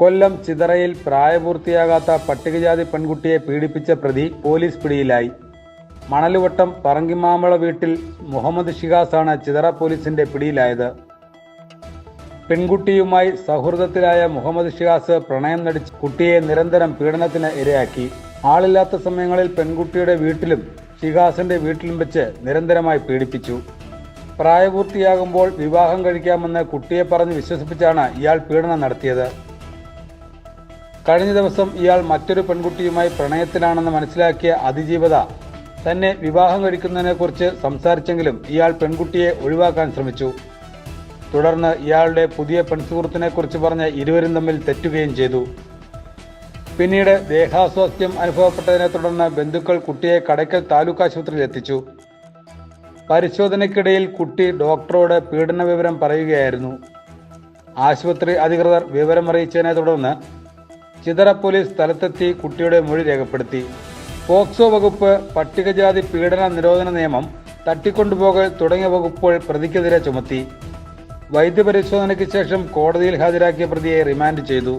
കൊല്ലം ചിതറയിൽ പ്രായപൂർത്തിയാകാത്ത പട്ടികജാതി പെൺകുട്ടിയെ പീഡിപ്പിച്ച പ്രതി പോലീസ് പിടിയിലായി. മണലുവട്ടം പറങ്കിമാമള വീട്ടിൽ മുഹമ്മദ് ഷിഹാസാണ് ചിതറ പോലീസിന്റെ പിടിയിലായത്. പെൺകുട്ടിയുമായി സൗഹൃദത്തിലായ മുഹമ്മദ് ഷിഹാസ് പ്രണയം നടിച്ച് കുട്ടിയെ നിരന്തരം പീഡനത്തിന് ഇരയാക്കി. ആളില്ലാത്ത സമയങ്ങളിൽ പെൺകുട്ടിയുടെ വീട്ടിലും ഷിഹാസിന്റെ വീട്ടിലും വെച്ച് നിരന്തരമായി പീഡിപ്പിച്ചു. പ്രായപൂർത്തിയാകുമ്പോൾ വിവാഹം കഴിക്കാമെന്ന് കുട്ടിയെ പറഞ്ഞ് വിശ്വസിപ്പിച്ചാണ് ഇയാൾ പീഡനം നടത്തിയത്. കഴിഞ്ഞ ദിവസം ഇയാൾ മറ്റൊരു പെൺകുട്ടിയുമായി പ്രണയത്തിലാണെന്ന് മനസ്സിലാക്കിയ അതിജീവത തന്നെ വിവാഹം കഴിക്കുന്നതിനെക്കുറിച്ച് സംസാരിച്ചെങ്കിലും ഇയാൾ പെൺകുട്ടിയെ ഒഴിവാക്കാൻ ശ്രമിച്ചു. തുടർന്ന് ഇയാളുടെ പുതിയ പെൺസുഹൃത്തിനെക്കുറിച്ച് പറഞ്ഞ് ഇരുവരും തമ്മിൽ തെറ്റുകയും ചെയ്തു. പിന്നീട് ദേഹാസ്വാസ്ഥ്യം അനുഭവപ്പെട്ടതിനെ തുടർന്ന് ബന്ധുക്കൾ കുട്ടിയെ കടയ്ക്കൽ താലൂക്ക് ആശുപത്രിയിൽ എത്തിച്ചു. പരിശോധനയ്ക്കിടയിൽ കുട്ടി ഡോക്ടറോട് പീഡന വിവരം പറയുകയായിരുന്നു. ആശുപത്രി അധികൃതർ വിവരമറിയിച്ചതിനെ തുടർന്ന് ചിതറ പോലീസ് സ്ഥലത്തെത്തി കുട്ടിയുടെ മൊഴി രേഖപ്പെടുത്തി. പോക്സോ വകുപ്പ് പട്ടികജാതി പീഡന നിരോധന നിയമം തട്ടിക്കൊണ്ടുപോകൽ തുടങ്ങിയ വകുപ്പുകൾ പ്രതിക്കെതിരെ ചുമത്തി. വൈദ്യപരിശോധനയ്ക്ക് ശേഷം കോടതിയിൽ ഹാജരാക്കിയ പ്രതിയെ റിമാൻഡ് ചെയ്തു.